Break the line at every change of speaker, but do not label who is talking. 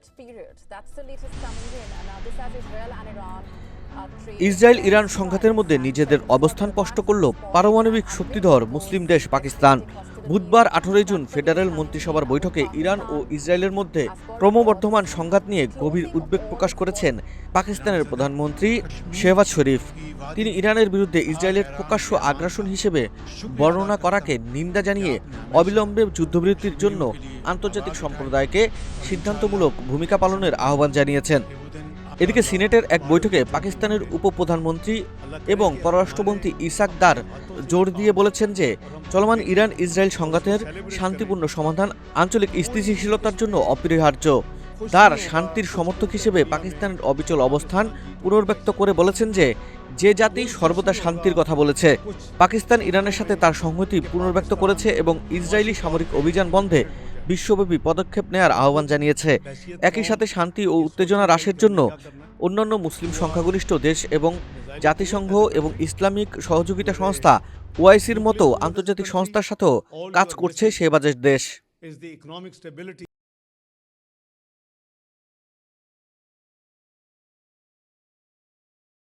alert period. That's the latest coming in. And uh, this as Israel and Iran. uh,
Israel Iran সংঘাতের মধ্যে নিজেদের অবস্থান স্পষ্ট করল পারমাণবিক শক্তিধর মুসলিম দেশ পাকিস্তান বুধবার আঠারোই জুন ফেডারেল মন্ত্রিসভার বৈঠকে ইরান ও ইসরায়েলের মধ্যে ক্রমবর্ধমান সংঘাত নিয়ে গভীর উদ্বেগ প্রকাশ করেছেন পাকিস্তানের প্রধানমন্ত্রী শেহবাজ শরীফ তিনি ইরানের বিরুদ্ধে ইসরায়েলের প্রকাশ্য আগ্রাসন হিসেবে বর্ণনা করাকে নিন্দা জানিয়ে অবিলম্বে যুদ্ধবিরতির জন্য আন্তর্জাতিক সম্প্রদায়কে সিদ্ধান্তমূলক ভূমিকা পালনের আহ্বান জানিয়েছেন। এদিকে সিনেটের এক বৈঠকে পাকিস্তানের উপপ্রধানমন্ত্রী এবং পররাষ্ট্রমন্ত্রী ইসাক দার জোর দিয়ে বলেছেন যে, চলমান ইরান ইসরায়েল সংঘাতের শান্তিপূর্ণ সমাধান আঞ্চলিক স্থিতিশীলতার জন্য অপরিহার্য। তার শান্তির সমর্থক হিসেবে পাকিস্তানের অবিচল অবস্থান পুনর্ব্যক্ত করে বলেছেন যে যে জাতি সর্বদা শান্তির কথা বলেছে, পাকিস্তান ইরানের সাথে তার সংহতি পুনর্ব্যক্ত করেছে এবং ইসরায়েলি সামরিক অভিযান বন্ধে বিশ্বব্যাপী পদক্ষেপ নেয়ার আহ্বান জানিয়েছে। একই সাথে শান্তি ও উত্তেজনা হ্রাসের জন্য অন্যান্য মুসলিম সংখ্যাগরিষ্ঠ দেশ এবং জাতিসংঘ এবং ইসলামিক সহযোগিতা সংস্থা ওআইসির মতো আন্তর্জাতিক সংস্থার সাথেও কাজ করছে সে বাজের দেশ